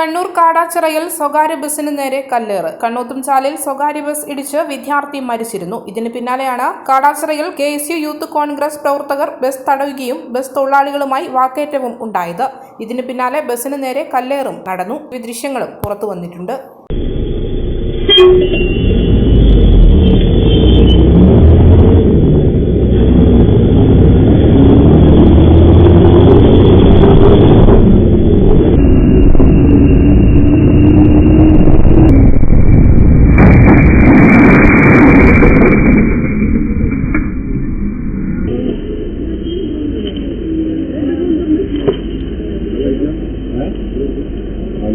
കണ്ണൂർ കാടാച്ചിറയിൽ സ്വകാര്യ ബസ്സിന് നേരെ കല്ലേറ്. കണ്ണൂത്തുംചാലിൽ സ്വകാര്യ ബസ് ഇടിച്ച് വിദ്യാർത്ഥി മരിച്ചിരുന്നു. ഇതിന് പിന്നാലെയാണ് കാടാച്ചിറയിൽ K S U Youth Congress പ്രവർത്തകർ ബസ് തടയുകയും ബസ് തൊഴിലാളികളുമായി വാക്കേറ്റവും ഉണ്ടായത്. ഇതിന് പിന്നാലെ ബസ്സിന് നേരെ കല്ലേറും നടന്നു. ഈ ദൃശ്യങ്ങളും പുറത്തു വന്നിട്ടുണ്ട്.